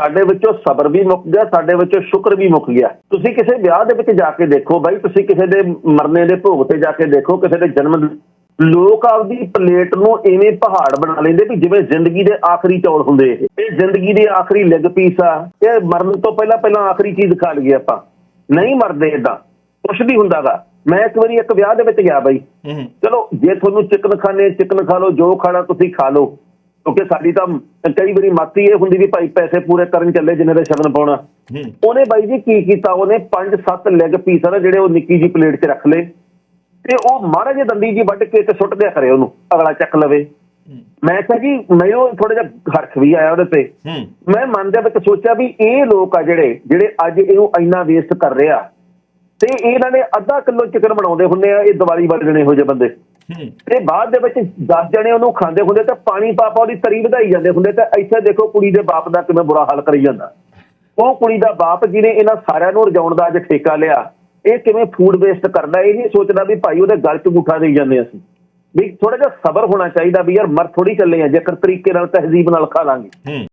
ਸਾਡੇ ਵਿੱਚੋਂ ਸਬਰ ਵੀ ਮੁੱਕ ਗਿਆ ਸਾਡੇ ਵਿੱਚੋਂ ਸ਼ੁਕਰ ਵੀ ਮੁੱਕ ਗਿਆ। ਤੁਸੀਂ ਕਿਸੇ ਵਿਆਹ ਦੇ ਵਿੱਚ ਜਾ ਕੇ ਦੇਖੋ ਬਾਈ ਤੁਸੀਂ ਕਿਸੇ ਦੇ ਮਰਨੇ ਦੇ ਭੋਗ ਤੇ ਜਾ ਕੇ ਦੇਖੋ ਕਿਸੇ ਦੇ ਜਨਮ ਲੋਕ ਆਪਦੀ ਪਲੇਟ ਨੂੰ ਐਵੇਂ ਪਹਾੜ ਬਣਾ ਲੈਂਦੇ ਵੀ ਜਿਵੇਂ ਜ਼ਿੰਦਗੀ ਦੇ ਆਖਰੀ ਚੌਲ ਹੁੰਦੇ ਇਹ। ਇਹ ਜ਼ਿੰਦਗੀ ਦੇ ਆਖਰੀ ਲੈਗ ਪੀਸ ਆ। ਇਹ ਮਰਨ ਤੋਂ ਪਹਿਲਾਂ ਪਹਿਲਾਂ ਆਖਰੀ ਚੀਜ਼ ਖਾ ਲਈਏ ਆਪਾਂ। ਨਹੀਂ ਮਰਦੇ ਇਦਾਂ ਕੁਛ ਨਹੀਂ ਹੁੰਦਾਗਾ। ਮੈਂ ਇੱਕ ਵਾਰੀ ਇੱਕ ਵਿਆਹ ਦੇ ਵਿੱਚ ਗਿਆ ਬਾਈ। ਚਲੋ ਜੇ ਤੁਹਾਨੂੰ ਚਿਕਨ ਖਾਣੇ ਚਿਕਨ ਖਾ ਲਓ ਜੋ ਖਾਣਾ ਤੁਸੀਂ ਖਾ ਲਓ। ਕਿਉਂਕਿ ਸਾਡੀ ਤਾਂ ਕਈ ਵਾਰੀ ਮਾਤੀ ਇਹ ਹੁੰਦੀ ਵੀ ਭਾਈ ਪੈਸੇ ਪੂਰੇ ਕਰਨ ਚੱਲੇ ਜਿੰਨੇ ਦੇ ਸ਼ਗਨ ਪਾਉਣਾ। ਹੂੰ। ਉਹਨੇ ਬਾਈ ਜੀ ਕੀ ਕੀਤਾ? ਉਹਨੇ 5-7 ਲੈਗ ਪੀਸ ਆ ਜਿਹੜੇ ਉਹ ਨਿੱਕੀ ਜੀ ਪਲੇਟ 'ਚ ਰੱਖ ਲਏ। ਤੇ ਉਹ ਮਹਾਰਾਜ ਜੀ ਦੰਦੀ ਜੀ ਵੱਢ ਕੇ ਤੇ ਸੁੱਟ ਦਿਆ ਕਰੇ ਉਹਨੂੰ ਅਗਲਾ ਚੱਕ ਲਵੇ। ਮੈਂ ਕਿਹਾ ਜੀ ਮੈਨੂੰ ਥੋੜਾ ਜਿਹਾ ਹਰਖ ਵੀ ਆਇਆ ਉਹਦੇ ਤੇ। ਹੂੰ। ਮੈਂ ਮਨ ਦੇ ਵਿੱਚ ਸੋਚਿਆ ਵੀ ਇਹ ਲੋਕ ਆ ਜਿਹੜੇ ਜਿਹੜੇ ਅੱਜ ਇਹਨੂੰ ਇੰਨਾ ਵੇਸਟ ਕਰ ਰਹੇ ਤੇ ਇਹਨਾਂ ਨੇ ਅੱਧਾ ਕਿਲੋ ਚਿਕਨ ਬਣਾਉਂਦੇ ਹੁੰਦੇ ਆ ਇਹ ਦੀਵਾਲੀ ਵਾਲੇ ਦਿਨ ਇਹੋ ਜਿਹੇ ਬੰਦੇ। ਹੂੰ ਤੇ ਬਾਅਦ ਦੇ ਵਿੱਚ 10 ਜਣੇ ਉਹਨੂੰ ਖਾਂਦੇ ਹੁੰਦੇ ਤੇ ਪਾਣੀ ਪਾਪਾ ਉਹਦੀ ਤਰੀ ਵਧਾਈ ਜਾਂਦੇ ਹੁੰਦੇ ਤੇ ਇੱਥੇ ਦੇਖੋ ਕੁੜੀ ਦੇ ਬਾਪ ਦਾ ਕਿਵੇਂ ਬੁਰਾ ਹਾਲ ਕਰੀ ਜਾਂਦਾ। ਉਹ ਕੁੜੀ ਦਾ ਬਾਪ ਜਿਹਨੇ ਇਹਨਾਂ ਸਾਰਿਆਂ ਨੂੰ ਰਜਾਉਣ ਦਾ ਅੱਜ ਠੇਕਾ ਲਿਆ ਇਹ ਕਿਵੇਂ ਫੂਡ ਵੇਸਟ ਕਰਦਾ ਇਹ ਨਹੀਂ ਸੋਚਦਾ ਵੀ ਭਾਈ ਉਹਦੇ ਗਲ 'ਚ ਗੁੱਠਾ ਦੇਈ ਜਾਂਦੇ ਅਸੀਂ। ਵੀ ਥੋੜਾ ਜਿਹਾ ਸਬਰ ਹੋਣਾ ਚਾਹੀਦਾ ਵੀ ਯਾਰ ਮਰ ਥੋੜੀ ਚੱਲੇ ਆ ਜੇਕਰ ਤਰੀਕੇ ਨਾਲ ਤਹਿਜ਼ੀਬ ਨਾਲ ਖਾ ਲਾਂਗੇ। ਹੂੰ।